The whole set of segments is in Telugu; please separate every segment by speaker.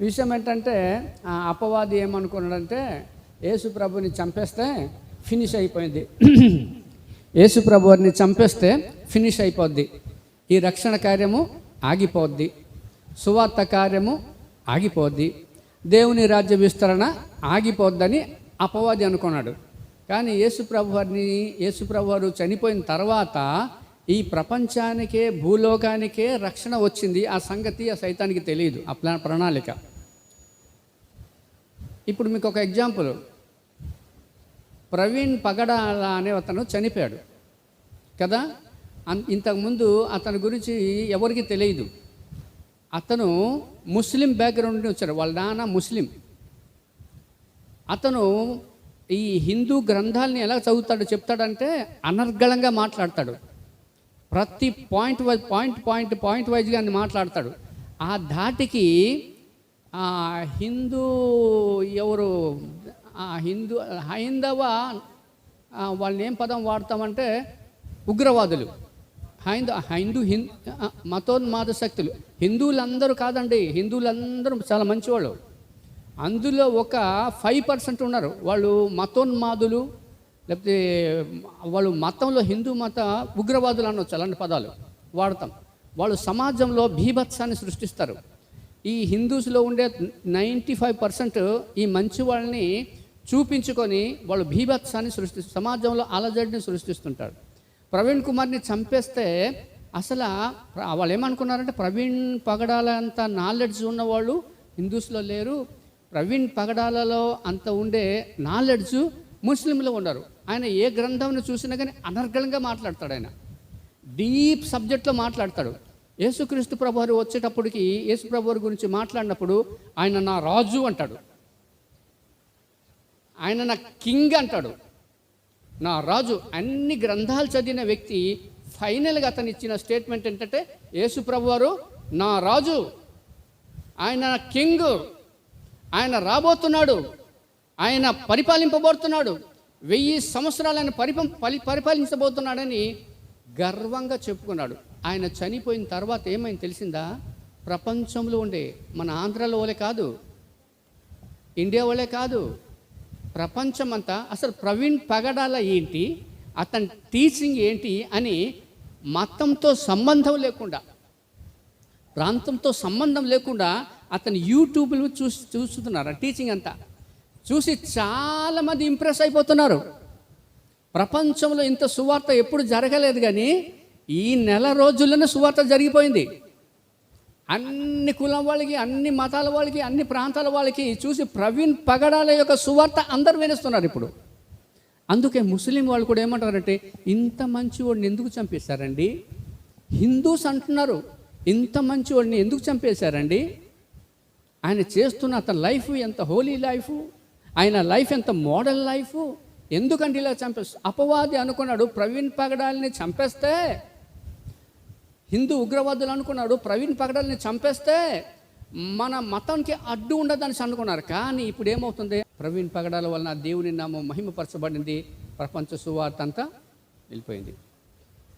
Speaker 1: విషయం ఏంటంటే ఆ అపవాది ఏమనుకున్నాడంటే యేసు ప్రభుని చంపేస్తే ఫినిష్ అయిపోయింది. యేసు ప్రభుని చంపేస్తే ఫినిష్ అయిపోద్ది. ఈ రక్షణ కార్యము ఆగిపోద్ది. సువార్త కార్యము ఆగిపోద్ది. దేవుని రాజ్య విస్తరణ ఆగిపోద్దని అపవాది అనుకున్నాడు. కానీ యేసు ప్రభువారిని యేసు ప్రభువారు చనిపోయిన తర్వాత ఈ ప్రపంచానికే భూలోకానికే రక్షణ వచ్చింది ఆ సంగతి ఆ సైతానికి తెలియదు ఆ ప్లా ప్రణాళిక. ఇప్పుడు మీకు ఒక ఎగ్జాంపుల్. ప్రవీణ్ పగడాల అనే అతను చనిపోయాడు. కదా? ఇంతకుముందు అతని గురించి ఎవరికి తెలియదు. అతను ముస్లిం బ్యాక్గ్రౌండ్ నుండి వచ్చాడు వాళ్ళ నాన్న ముస్లిం. అతను ఈ హిందూ గ్రంథాలని ఎలా చదువుతాడో చెప్తాడంటే అనర్గళంగా మాట్లాడతాడు. ప్రతి point wise point point point వైజ్గా అని మాట్లాడతాడు. ఆ ధాటికి హిందూ ఎవరు హిందూ హైందవ వాళ్ళని ఏం పదం వాడతామంటే ఉగ్రవాదులు. హైంద హైందూ హిం మతోన్మాద శక్తులు. హిందువులందరూ కాదండి హిందువులందరూ చాలా మంచివాళ్ళు. అందులో ఒక ఫైవ్ పర్సెంట్ ఉన్నారు. వాళ్ళు మతోన్మాదులు లేకపోతే వాళ్ళు మతంలో హిందూ మత ఉగ్రవాదులు అనొచ్చు అలాంటి పదాలు వాడతాం. వాళ్ళు సమాజంలో భీభత్సాన్ని సృష్టిస్తారు. ఈ హిందూస్లో ఉండే నైంటీ ఫైవ్ పర్సెంట్ ఈ మంచి వాళ్ళని చూపించుకొని వాళ్ళు భీభత్సాన్ని సృష్టి సమాజంలో అలజడిని సృష్టిస్తుంటారు. ప్రవీణ్ కుమార్ని చంపేస్తే అసలు వాళ్ళు ఏమనుకున్నారంటే ప్రవీణ్ పగడాలంత నాలెడ్జ్ ఉన్నవాళ్ళు హిందూస్లో లేరు. ప్రవీణ్ పగడాలలో అంత ఉండే నాలెడ్జ్ ముస్లింలు ఉన్నారు ఆయన ఏ గ్రంథంను చూసినా కానీ అనర్గళంగా మాట్లాడతాడు ఆయన. డీప్ సబ్జెక్ట్లో మాట్లాడతాడు. యేసుక్రీస్తు ప్రభువారు వచ్చేటప్పటికి యేసు ప్రభువారి గురించి మాట్లాడినప్పుడు ఆయన నా రాజు అంటాడు. ఆయన నా కింగ్ అంటాడు. నా రాజు అన్ని గ్రంథాలు చదివిన వ్యక్తి ఫైనల్గా అతను ఇచ్చిన స్టేట్మెంట్ ఏంటంటే యేసు ప్రభువారు నా రాజు ఆయన నా కింగ్ ఆయన రాబోతున్నాడు ఆయన పరిపాలింపబడుతున్నాడు వెయ్యి సంవత్సరాలను పరిపం పరిప పలి పరిపాలించబోతున్నాడని గర్వంగా చెప్పుకున్నాడు. ఆయన చనిపోయిన తర్వాత ఏమైంది తెలిసిందా? ప్రపంచంలో ఉండే మన ఆంధ్రాలో వాళ్ళే కాదు ఇండియా వాళ్ళే కాదు ప్రపంచమంతా అసలు ప్రవీణ్ పగడాల ఏంటి అతని టీచింగ్ ఏంటి అని మతంతో సంబంధం లేకుండా ప్రాంతంతో సంబంధం లేకుండా అతను యూట్యూబ్లో చూసి చూస్తున్నారు టీచింగ్ అంతా? చూసి చాలామంది ఇంప్రెస్ అయిపోతున్నారు. ప్రపంచంలో ఇంత సువార్త ఎప్పుడు జరగలేదు కానీ ఈ నెల రోజుల్లోనే సువార్త జరిగిపోయింది. అన్ని కులం వాళ్ళకి అన్ని మతాల వాళ్ళకి అన్ని ప్రాంతాల వాళ్ళకి చూసి ప్రవీణ్ పగడాల యొక్క సువార్త అందరు వినేస్తున్నారు ఇప్పుడు. అందుకే ముస్లిం వాళ్ళు కూడా ఏమంటారంటే ఇంత మంచి వాడిని ఎందుకు చంపేశారండి? హిందూస్ అంటున్నారు ఇంత మంచి వాడిని ఎందుకు చంపేశారండి? ఆయన చేస్తున్న అతని లైఫ్ ఎంత హోలీ లైఫ్? ఆయన లైఫ్ ఎంత మోడల్ లైఫ్? ఎందుకంటే ఇలా చంపేస్తా అపవాది అనుకున్నాడు ప్రవీణ్ పగడాల్ని చంపేస్తే హిందూ ఉగ్రవాదులు అనుకున్నాడు ప్రవీణ్ పగడాల్ని చంపేస్తే మన మతానికి అడ్డు ఉండదని అనుకున్నారు. కానీ ఇప్పుడు ఏమవుతుంది ప్రవీణ్ పగడాల వలన దేవుని నామం మహిమపరచబడింది ప్రపంచ సువార్త అంతా వెళ్ళిపోయింది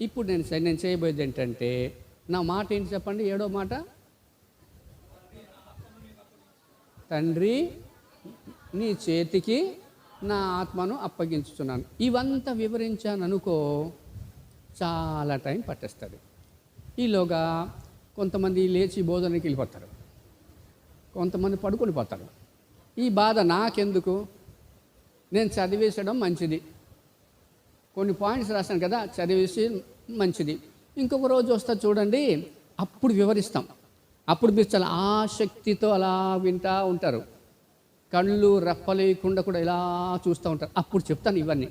Speaker 1: ఇప్పుడు నేను నేను చేయబోయేది ఏంటంటే నా మాట ఏంటి చెప్పండి? ఏడో మాట? తండ్రి నీ చేతికి నా ఆత్మను అప్పగించుతున్నాను ఇవంతా వివరించాను అనుకో చాలా టైం పట్టేస్తుంది. ఈలోగా కొంతమంది లేచి బోధనకి వెళ్ళిపోతారు. కొంతమంది పడుకొని పోతారు. ఈ బాధ నాకెందుకు? నేను చదివేసడం మంచిది. కొన్ని పాయింట్స్ రాశాను కదా చదివేసి మంచిది. ఇంకొక రోజు వస్తా చూడండి అప్పుడు వివరిస్తాం. అప్పుడు మీరు చాలా ఆసక్తితో అలా వింటూ ఉంటారు. కళ్ళు రెప్పలేయకుండా కూడా ఇలా చూస్తూ ఉంటారు. అప్పుడు చెప్తాను ఇవన్నీ.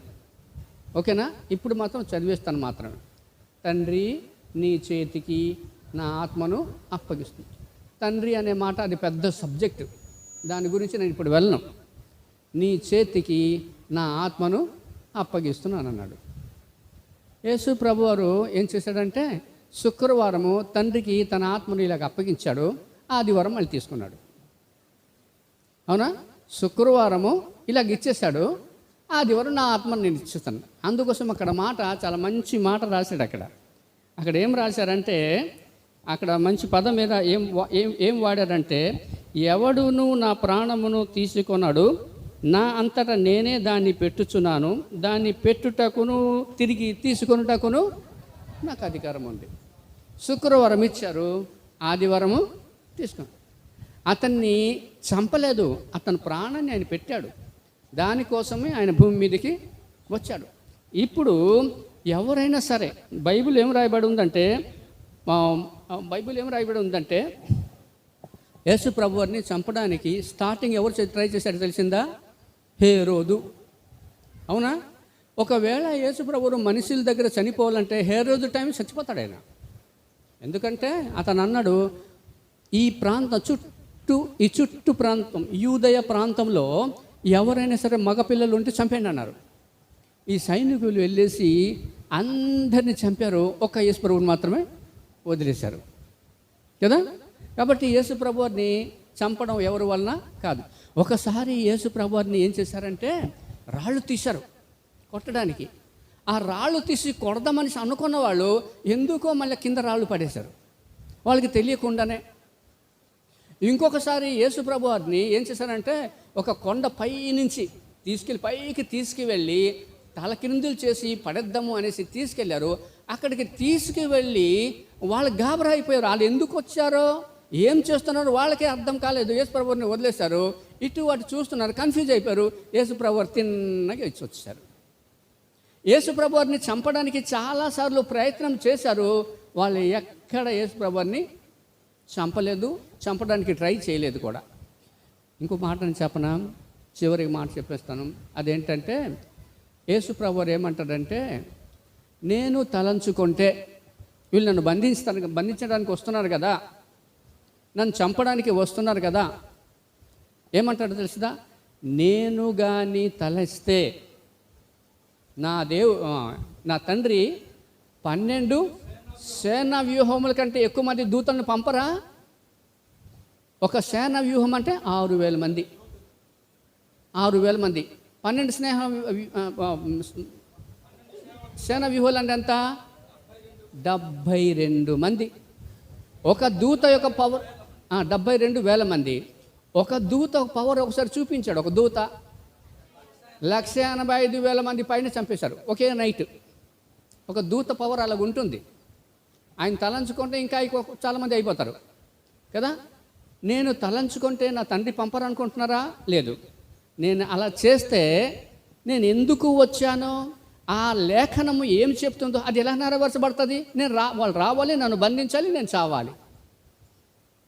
Speaker 1: ఓకేనా? ఇప్పుడు మాత్రం చదివేస్తాను మాత్రమే. తండ్రి నీ చేతికి నా ఆత్మను అప్పగిస్తుంది. తండ్రి అనే మాట అది పెద్ద సబ్జెక్టు. దాని గురించి నేను ఇప్పుడు వెళ్ళను. నీ చేతికి నా ఆత్మను అప్పగిస్తున్నాను అన్నాడు. యేసు ప్రభు వారు ఏం చేశాడంటే శుక్రవారము తండ్రికి తన ఆత్మను ఇలాగ అప్పగించాడు. ఆదివారం మళ్ళీ తీసుకున్నాడు. అవునా? శుక్రవారము ఇలాగ ఇచ్చేశాడు. ఆదివారం నా ఆత్మను నేను ఇచ్చేస్తాను అందుకోసం అక్కడ మాట చాలా మంచి మాట రాశాడు అక్కడ. అక్కడ ఏం రాశారంటే అక్కడ మంచి పదం మీద ఏం వా- ఏం ఏం వాడారంటే ఎవడును నా ప్రాణమును తీసుకొన్నాడు నా అంతటా నేనే దాన్ని పెట్టుచున్నాను దాన్ని పెట్టుటకును తిరిగి తీసుకొనుటకును నాకు అధికారం ఉంది. శుక్రవారం ఇచ్చారు ఆదివారము తీసుకున్నాను అతన్ని చంపలేదు. అతని ప్రాణాన్ని ఆయన పెట్టాడు. దానికోసమే ఆయన భూమి మీదకి వచ్చాడు. ఇప్పుడు ఎవరైనా సరే బైబిల్ ఏం రాయబడి ఉందంటే బైబిల్ ఏం రాయబడి ఉందంటే యేసు ప్రభువారిని చంపడానికి స్టార్టింగ్ ఎవరు ట్రై చేశారో తెలిసిందా? హే రోదు అవునా? ఒకవేళ యేసు ప్రభువు మనుషుల దగ్గర చనిపోవాలంటే హే రోజు టైం చచ్చిపోతాడు ఆయన. ఎందుకంటే అతను అన్నాడు ఈ ప్రాంతం చుట్టూ చుట్టూ ఈ చుట్టూ ప్రాంతం యూదయ ప్రాంతంలో ఎవరైనా సరే మగపిల్లలు ఉంటే చంపేయండి అన్నారు. ఈ సైనికులు వెళ్ళేసి అందరిని చంపారు. ఒక్క యేసుప్రభుని మాత్రమే వదిలేశారు. కదా? కాబట్టి యేసుప్రభుని చంపడం ఎవరి వలన? కాదు. ఒకసారి యేసుప్రభుని ఏం చేశారంటే రాళ్ళు తీశారు కొట్టడానికి. ఆ రాళ్ళు తీసి కొడదామని అనుకున్న వాళ్ళు ఎందుకో మళ్ళీ కింద రాళ్ళు పడేశారు. వాళ్ళకి తెలియకుండానే ఇంకొకసారి యేసుప్రభు వారిని ఏం చేశారంటే ఒక కొండ పై నుంచి తీసుకెళ్ళి పైకి తీసుకువెళ్ళి తలకిందులు చేసి పడేద్దాము అనేసి తీసుకెళ్ళారు. అక్కడికి తీసుకువెళ్ళి వాళ్ళు గాబరా అయిపోయారు. వాళ్ళు ఎందుకు వచ్చారో ఏం చేస్తున్నారు వాళ్ళకే అర్థం కాలేదు. యేసుప్రభుని వదిలేశారు. ఇటు అటు చూస్తున్నారు. కన్ఫ్యూజ్ అయిపోయారు. యేసుప్రభు ప్రభువారు తిన్నగా ఇచ్చి వచ్చారు యేసు ప్రభువారిని చంపడానికి చాలాసార్లు ప్రయత్నం చేశారు. వాళ్ళు ఎక్కడ యేసు చంపలేదు. చంపడానికి ట్రై చేయలేదు కూడా. ఇంకో మాటని చెప్పనా? చివరికి మాట చెప్పేస్తాను. అదేంటంటే యేసుప్రభు ప్రభువారు ఏమంటాడంటే నేను తలంచుకుంటే వీళ్ళు నన్ను బంధిస్తాను బంధించడానికి వస్తున్నారు కదా. నన్ను చంపడానికి వస్తున్నారు కదా. ఏమంటాడో తెలుసుదా? నేను కానీ తలస్తే నా దేవు నా తండ్రి పన్నెండు సేనా వ్యూహముల కంటే ఎక్కువ మంది దూతలను పంపరా? ఒక సేన వ్యూహం అంటే ఆరు వేల మంది. ఆరు వేల మంది. పన్నెండు స్నేహ సేన వ్యూహాలు అంటే ఎంత? డెబ్భై రెండు మంది. ఒక దూత యొక్క పవర్ డెబ్బై డెబ్భై రెండు వేల మంది. ఒక దూత పవర్ ఒకసారి చూపించాడు ఒక దూత. లక్ష ఎనభై ఐదు వేల మంది పైన చంపేశారు ఒకే నైట్. ఒక దూత పవర్ అలాగ ఉంటుంది ఆయన తలంచుకుంటే ఇంకా చాలామంది అయిపోతారు. కదా? నేను తలంచుకుంటే నా తండ్రి పంపరనుకుంటున్నారా? లేదు. నేను అలా చేస్తే నేను ఎందుకు వచ్చానో ఆ లేఖనము ఏం చెప్తుందో అది ఎలా నెరవేర్చబడుతుంది? నేను రా వాళ్ళు రావాలి నన్ను బంధించాలి నేను చావాలి.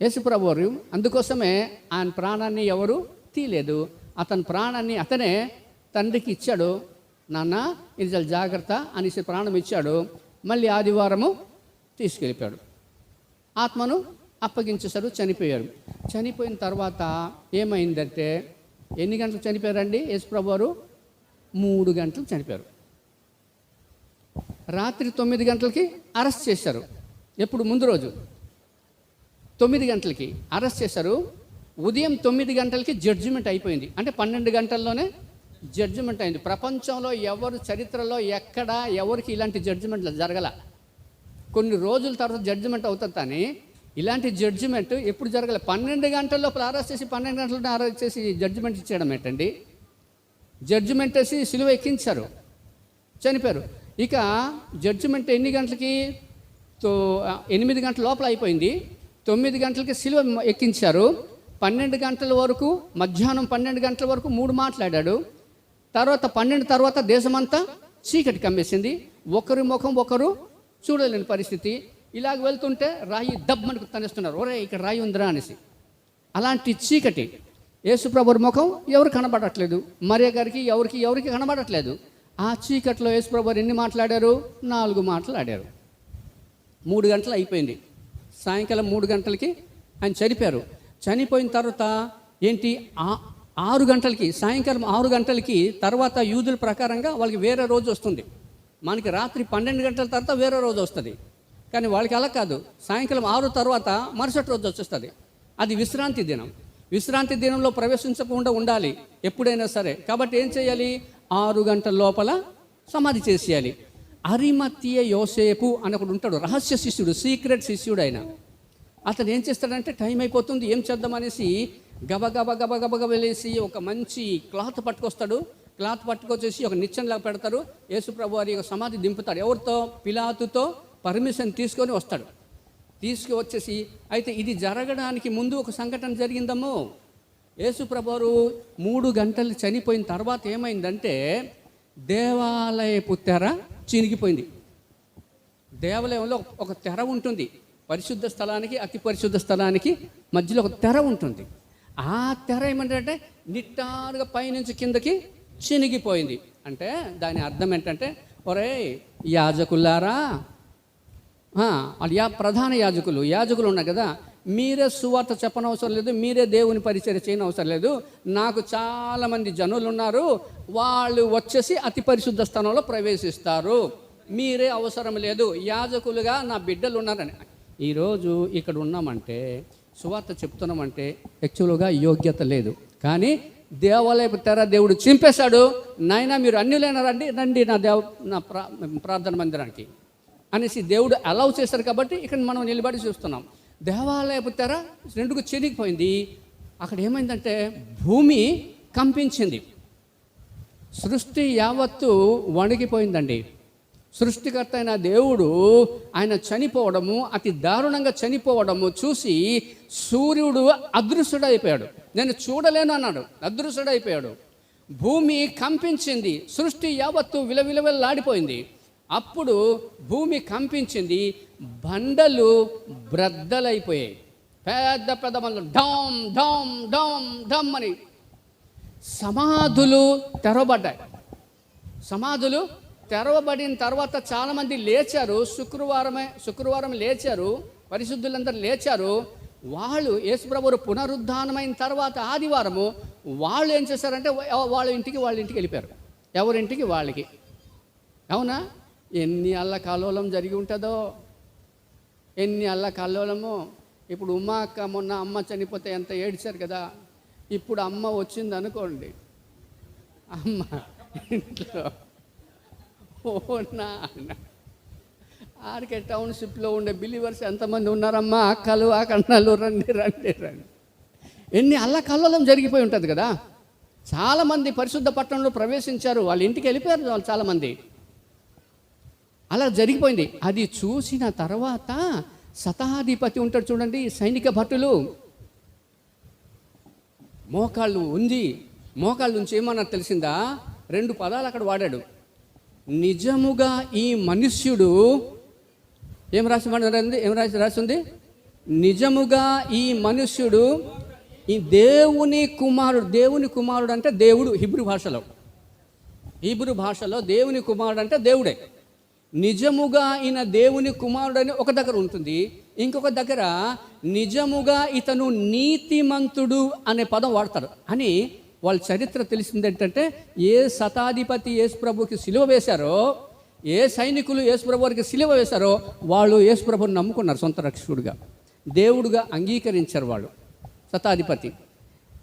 Speaker 1: యేసుప్రభు అందుకోసమే ఆయన ప్రాణాన్ని ఎవరు తీయలేదు. అతని ప్రాణాన్ని అతనే తండ్రికి ఇచ్చాడు. నాన్న ఇది చాలా జాగ్రత్త అనేసి ప్రాణం ఇచ్చాడు. మళ్ళీ ఆదివారము తీసుకెళ్ళిపోయాడు. ఆత్మను అప్పగించేశారు చనిపోయారు. చనిపోయిన తర్వాత ఏమైందంటే ఎన్ని గంటలు చనిపోయారండి యేసుప్రభు వారు మూడు గంటలు చనిపోయారు. రాత్రి తొమ్మిది గంటలకి అరెస్ట్ చేశారు. ఎప్పుడు? ముందు రోజు. తొమ్మిది గంటలకి అరెస్ట్ చేశారు. ఉదయం తొమ్మిది గంటలకి జడ్జిమెంట్ అయిపోయింది. అంటే పన్నెండు గంటల్లోనే జడ్జిమెంట్ అయింది. ప్రపంచంలో ఎవరు చరిత్రలో ఎక్కడ ఎవరికి ఇలాంటి జడ్జిమెంట్లు జరగల. కొన్ని రోజుల తర్వాత జడ్జిమెంట్ అవుతుంది కానీ ఇలాంటి జడ్జిమెంట్ ఎప్పుడు జరగలేదు పన్నెండు గంటల్లో అరెస్ట్ చేసి పన్నెండు గంటల్లో అరెస్ట్ చేసి జడ్జిమెంట్ ఇచ్చేయడం ఏంటండి? జడ్జిమెంట్ వేసి సిలువ ఎక్కించారు. చనిపోయారు. ఇక జడ్జిమెంట్ ఎన్ని గంటలకి? తో ఎనిమిది గంటల లోపల అయిపోయింది. తొమ్మిది గంటలకి సిలువ ఎక్కించారు. పన్నెండు గంటల వరకు మధ్యాహ్నం పన్నెండు గంటల వరకు మూడు మాట్లాడాడు. తర్వాత పన్నెండు తర్వాత దేశమంతా చీకటి కమ్మేసింది. ఒకరి ముఖం ఒకరు చూడలేని పరిస్థితి. ఇలాగ వెళ్తుంటే రాయి దబ్బమని తనిస్తున్నారు ఒరే ఇక్కడ రాయి ఉందిరా అనేసి. అలాంటి చీకటి. యేసుప్రభు ముఖం ఎవరు కనబడట్లేదు? మరియ గారికి ఎవరికి ఎవరికి కనబడట్లేదు? ఆ చీకట్లో యేసుప్రభు ఎన్ని మాట్లాడారు? నాలుగు మాట్లాడారు. మూడు గంటలు అయిపోయింది. సాయంకాలం మూడు గంటలకి ఆయన చనిపోయారు. చనిపోయిన తర్వాత ఏంటి? ఆ- ఆరు గంటలకి సాయంకాలం ఆరు గంటలకి తర్వాత యూదుల ప్రకారంగా వాళ్ళకి వేరే రోజు వస్తుంది. మనకి రాత్రి పన్నెండు గంటల తర్వాత వేరే రోజు వస్తుంది. కానీ వాళ్ళకి అలా కాదు. సాయంకాలం ఆరు తర్వాత మరుసటి రోజు వచ్చేస్తుంది. అది విశ్రాంతి దినం. విశ్రాంతి దినంలో ప్రవేశించకుండా ఉండాలి ఎప్పుడైనా సరే. కాబట్టి ఏం చేయాలి? ఆరు గంటల లోపల సమాధి చేసేయాలి. అరిమత్య యోసేపు అని ఒకడు ఉంటాడు. రహస్య శిష్యుడు సీక్రెట్ శిష్యుడు ఆయన అతను ఏం చేస్తాడంటే టైం అయిపోతుంది. ఏం చేద్దాం అనేసి గబగబ వెళ్ళేసి ఒక మంచి క్లాత్ పట్టుకొస్తాడు. క్లాత్ పట్టుకొచ్చేసి ఒక నిచ్చెనలాగా పెడతారు. యేసుప్రభు వారి యొక్క సమాధి దింపుతాడు. ఎవరితో? పిలాతుతో. పర్మిషన్ తీసుకొని వస్తాడు. తీసుకువచ్చేసి అయితే ఇది జరగడానికి ముందు ఒక సంఘటన జరిగిందమ్మో. యేసుప్రభువారు మూడు గంటలు చనిపోయిన తర్వాత ఏమైందంటే దేవాలయపు తెర చినిగిపోయింది. దేవాలయంలో ఒక తెర ఉంటుంది. పరిశుద్ధ స్థలానికి అతి పరిశుద్ధ స్థలానికి మధ్యలో ఒక తెర ఉంటుంది. ఆ తెర ఏమంటే నిట్టారుగా పైనుంచి కిందకి చినిగిపోయింది. అంటే దాని అర్థం ఏంటంటే ఒరే యాజకులారా యా ప్రధాన యాజకులు. యాజకులు ఉన్నారు కదా మీరే సువార్త చెప్పనవసరం లేదు మీరే దేవుని పరిచయం చేయని అవసరం లేదు. నాకు చాలామంది జనులు ఉన్నారు వాళ్ళు వచ్చేసి అతి పరిశుద్ధ స్థానంలో ప్రవేశిస్తారు. మీరే అవసరం లేదు యాజకులుగా నా బిడ్డలు ఉన్నారని. ఈరోజు ఇక్కడ ఉన్నామంటే సువార్త చెప్తున్నామంటే యాక్చువల్గా యోగ్యత లేదు. కానీ దేవాలయపు తెర దేవుడు చింపేశాడు. నాయన మీరు అన్యులైన రండి రండి నా దేవ నా ప్రా ప్రార్థన మందిరానికి. అనేసి దేవుడు అలౌ చేశారు కాబట్టి ఇక్కడ మనం నిలబడి చూస్తున్నాం. దేవాలయపు తెర రెండుకు చెరిగిపోయింది అక్కడ ఏమైందంటే భూమి కంపించింది. సృష్టి యావత్తు వణిగిపోయిందండి. సృష్టికర్త అయిన దేవుడు ఆయన చనిపోవడము అతి దారుణంగా చనిపోవడము చూసి సూర్యుడు అదృశ్యుడైపోయాడు. నేను చూడలేను అన్నాడు. అదృశ్యుడైపోయాడు. భూమి కంపించింది. సృష్టి యావత్తు విలవిలవిల్లాడిపోయింది. అప్పుడు భూమి కంపించింది బండలు బ్రద్దలైపోయాయి. పెద్ద పెద్ద బండలు డామ్ డామ్ డామ్ డమ్ అని. సమాధులు తెరవబడ్డాయి. సమాధులు తెరవబడిన తర్వాత చాలామంది లేచారు. శుక్రవారమే శుక్రవారం లేచారు. పరిశుద్ధులందరూ లేచారు. వాళ్ళు యేసుప్రభువు పునరుద్ధానమైన తర్వాత ఆదివారము వాళ్ళు ఏం చేశారంటే వాళ్ళ ఇంటికి వాళ్ళ ఇంటికి వెళ్ళిపోయారు. ఎవరింటికి? వాళ్ళకి. అవునా? ఎన్ని అల్ల కలోలం జరిగి ఉంటుందో ఎన్ని అల్ల కల్లోలమో ఇప్పుడు ఉమా అక్క మొన్న అమ్మ చనిపోతే ఎంత ఏడ్చారు కదా ఇప్పుడు అమ్మ వచ్చింది అనుకోండి అమ్మ ఇంట్లో ఓ నాన్న. ఆర్కే టౌన్షిప్లో ఉండే బిలీవర్స్ ఎంతమంది ఉన్నారమ్మా? అక్కలు ఆ రండి రండి రండి. ఎన్ని అల్ల కల్లోలం జరిగిపోయి ఉంటుంది కదా. చాలామంది పరిశుద్ధ పట్టణంలో ప్రవేశించారు. వాళ్ళ ఇంటికి వెళ్ళిపోయారు వాళ్ళు చాలామంది. అలా జరిగిపోయింది. అది చూసిన తర్వాత శతాధిపతి ఉంటాడు చూడండి సైనిక భటులు. మోకాళ్ళు ఉంది మోకాళ్ళ నుంచి ఏమన్నా తెలిసిందా? రెండు పదాలు అక్కడ వాడాడు. నిజముగా ఈ మనుష్యుడు ఏం రాసి ఉంది ఏం రాసి రాసింది? నిజముగా ఈ మనుష్యుడు ఈ దేవుని కుమారుడు దేవుని కుమారుడు అంటే దేవుడు హిబ్రు భాషలో. హిబ్రూ భాషలో దేవుని కుమారుడు అంటే దేవుడే. నిజముగా ఈయన దేవుని కుమారుడు అని ఒక దగ్గర ఉంటుంది. ఇంకొక దగ్గర నిజముగా ఇతను నీతిమంతుడు అనే పదం వాడతారు. అని వాళ్ళ చరిత్ర తెలిసింది ఏంటంటే ఏ శతాధిపతి యేసుప్రభుకి సిలువ వేశారో ఏ సైనికులు యేసుప్రభు వారికి సిలువ వేశారో వాళ్ళు యేసుప్రభుని నమ్ముకున్నారు సొంత రక్షకుడుగా. దేవుడుగా అంగీకరించారు వాళ్ళు శతాధిపతి.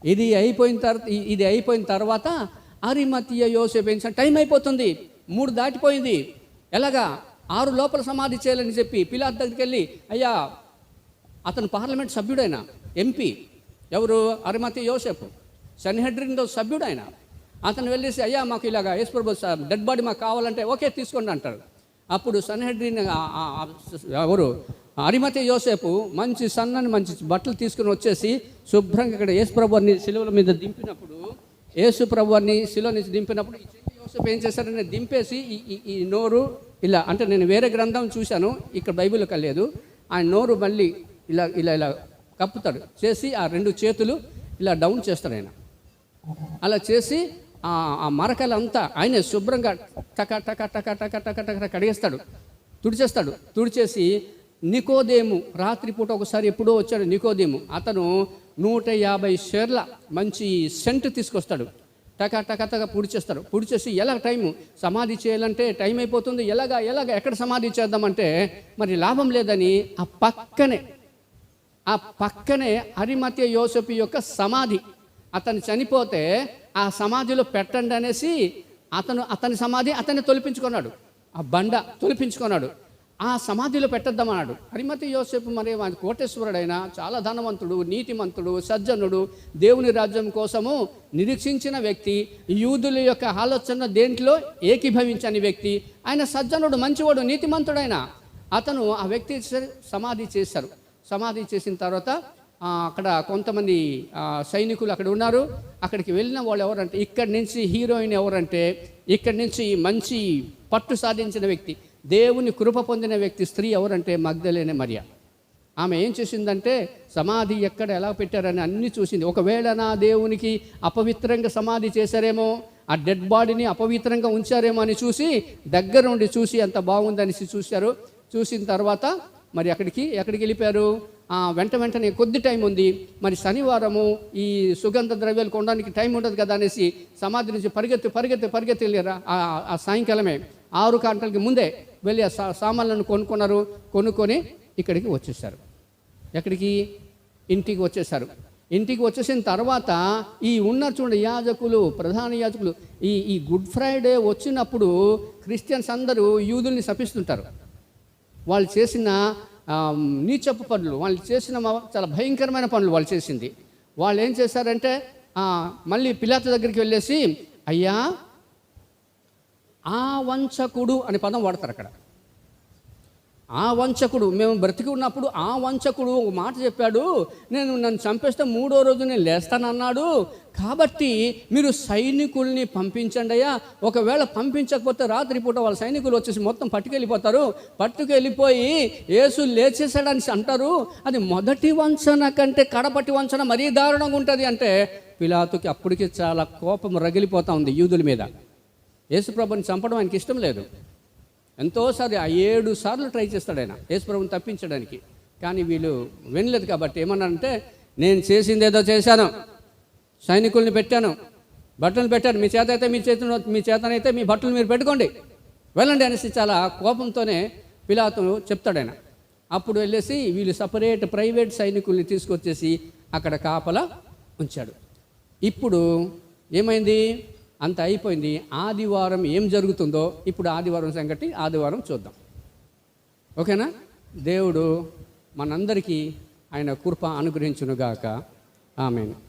Speaker 1: ఇది అయిపోయిన తర్వాత ఇది అయిపోయిన తర్వాత అరిమతీయ యోసేపు టైం అయిపోతుంది. మూడు దాటిపోయింది. ఎలాగా ఆరు లోపల సమాధి చేయాలని చెప్పి పిలాత్ దగ్గరికి వెళ్ళి అయ్యా అతను పార్లమెంట్ సభ్యుడైన ఎంపీ ఎవరు? అరిమతి యోసెఫ్ సన్హెడ్రిన్లో సభ్యుడు ఆయన అతను వెళ్ళేసి అయ్యా మాకు ఇలాగా యేసుప్రభు డెడ్ బాడీ మాకు కావాలంటే ఓకే తీసుకోండి అంటారు అప్పుడు సన్హెడ్రిన్ ఎవరు? అరిమతి యోసేపు మంచి సన్నని మంచి బట్టలు తీసుకుని వచ్చేసి శుభ్రంగా ఇక్కడ యేసుప్రభుని శిలువల మీద దింపినప్పుడు యేసుప్రభుని శిలువ నుంచి దింపినప్పుడు యోసేపు ఏం చేశారంటే దింపేసి ఈ ఈ- నోరు ఇలా అంటే నేను వేరే గ్రంథం చూశాను ఇక్కడ బైబిల్ కలేదు ఆ నోరు మళ్ళీ ఇలా ఇలా ఇలా కప్పుతాడు. చేసి ఆ రెండు చేతులు ఇలా డౌన్ చేస్తాడు ఆయన. అలా చేసి ఆ ఆ మరకలంతా ఆయనే శుభ్రంగా టక టక టక టక టక టక కడిగేస్తాడు. తుడిచేస్తాడు. తుడిచేసి నికోదేము రాత్రిపూట ఒకసారి ఎప్పుడో వచ్చాడు నికోదేము. అతను నూట యాభై షేర్ల మంచి సెంట్ తీసుకొస్తాడు. టక టక టక పుడిచేస్తాడు పుడిచేసి ఎలా టైము? సమాధి చేయాలంటే టైం అయిపోతుంది. ఎలాగా ఎలాగ ఎక్కడ సమాధి చేద్దామంటే మరి లాభం లేదని ఆ పక్కనే ఆ పక్కనే అరిమత్య యోసపు యొక్క సమాధి. అతను చనిపోతే ఆ సమాధిలో పెట్టండి అనేసి అతను అతని సమాధి అతన్ని తొలిపించుకున్నాడు. ఆ బండ తొలిపించుకున్నాడు. ఆ సమాధిలో పెట్టద్దామన్నాడు. హరిమతి యోసేపు మరి కోటేశ్వరుడైన చాలా ధనవంతుడు నీతిమంతుడు సజ్జనుడు దేవుని రాజ్యం కోసము నిరీక్షించిన వ్యక్తి యూదుల యొక్క ఆలోచన దేంట్లో ఏకీభవించని వ్యక్తి ఆయన సజ్జనుడు మంచివాడు నీతిమంతుడైన అతను ఆ వ్యక్తి సమాధి చేశారు. సమాధి చేసిన తర్వాత అక్కడ కొంతమంది సైనికులు అక్కడ ఉన్నారు. అక్కడికి వెళ్ళిన వాళ్ళు ఎవరంటే ఇక్కడి నుంచి హీరోయిన్ ఎవరంటే ఇక్కడి నుంచి మంచి పట్టు సాధించిన వ్యక్తి. దేవుని కృప పొందిన వ్యక్తి స్త్రీ ఎవరంటే మగ్ధలేని మరియ. ఆమె ఏం చేసిందంటే సమాధి ఎక్కడ ఎలా పెట్టారని అన్ని చూసింది. ఒకవేళ నా దేవునికి అపవిత్రంగా సమాధి చేశారేమో ఆ డెడ్ బాడీని అపవిత్రంగా ఉంచారేమో అని చూసి దగ్గర ఉండి చూసి అంత బాగుందనేసి చూశారు. చూసిన తర్వాత మరి అక్కడికి ఎక్కడికి వెళ్ళిపోయారు? ఆ, వెంట వెంటనే కొద్ది టైం ఉంది. మరి శనివారము ఈ సుగంధ ద్రవ్యాలు కొనడానికి టైం ఉండదు కదా అనేసి సమాధి నుంచి పరిగెత్తి పరిగెత్తి పరిగెత్తి వెళ్ళారు. ఆ సాయంకాలమే. ఆరు గంటలకి ముందే వెళ్ళి సా- సామాన్లను కొనుక్కున్నారు కొనుక్కొని ఇక్కడికి వచ్చేసారు ఎక్కడికి? ఇంటికి వచ్చేసారు ఇంటికి వచ్చేసిన తర్వాత ఈ ఉన్న చూడండి యాజకులు ప్రధాన యాజకులు. ఈ ఈ గుడ్ ఫ్రైడే వచ్చినప్పుడు క్రిస్టియన్స్ అందరూ యూదుల్ని శపిస్తుంటారు. వాళ్ళు చేసిన ఆ, నీచపు పనులు వాళ్ళు చేసిన చాలా భయంకరమైన పనులు వాళ్ళు చేసింది. వాళ్ళు ఏం చేశారంటే మళ్ళీ పిలాత దగ్గరికి వెళ్ళేసి అయ్యా ఆ వంచకుడు అనే పదం వాడతారు అక్కడ. ఆ వంచకుడు మేము బ్రతికి ఉన్నప్పుడు ఆ వంచకుడు ఒక మాట చెప్పాడు నేను నన్ను చంపేస్తే మూడో రోజు నేను లేస్తానన్నాడు. కాబట్టి మీరు సైనికుల్ని పంపించండి అయ్యా. ఒకవేళ పంపించకపోతే రాత్రిపూట వాళ్ళ సైనికులు వచ్చేసి మొత్తం పట్టుకెళ్ళిపోతారు. పట్టుకెళ్ళిపోయి యేసు లేచేసాడని అంటారు. అది మొదటి వంచన కంటే కడపటి వంచన మరీ దారుణంగా ఉంటుంది అంటే పిలాతుకి అప్పటికి చాలా కోపం రగిలిపోతా ఉంది యూదుల మీద. యేసుప్రభుని చంపడం ఆయనకి ఇష్టం లేదు. ఎంతోసారి ఆ ఏడు సార్లు ట్రై చేస్తాడు ఆయన. యేసుప్రభుని తప్పించడానికి. కానీ వీళ్ళు వినలేదు కాబట్టి ఏమన్నారంటే నేను చేసింది ఏదో చేశాను. సైనికుల్ని పెట్టాను. బట్టలు పెట్టాను. మీ చేత అయితే మీ చేతిలో మీ చేతనైతే మీ బట్టలు మీరు పెట్టుకోండి. వెళ్ళండి అనేసి చాలా కోపంతోనే పిలాతు చెప్తాడు ఆయన. అప్పుడు వెళ్ళేసి వీళ్ళు సపరేట్ ప్రైవేట్ సైనికుల్ని తీసుకొచ్చేసి అక్కడ కాపలా ఉంచాడు. ఇప్పుడు ఏమైంది? అంత అయిపోయింది. ఆదివారం ఏం జరుగుతుందో ఇప్పుడు ఆదివారం సంగటి ఆదివారం చూద్దాం. ఓకేనా? దేవుడు మనందరికీ ఆయన కృప అనుగ్రహించునుగాక. ఆమెను.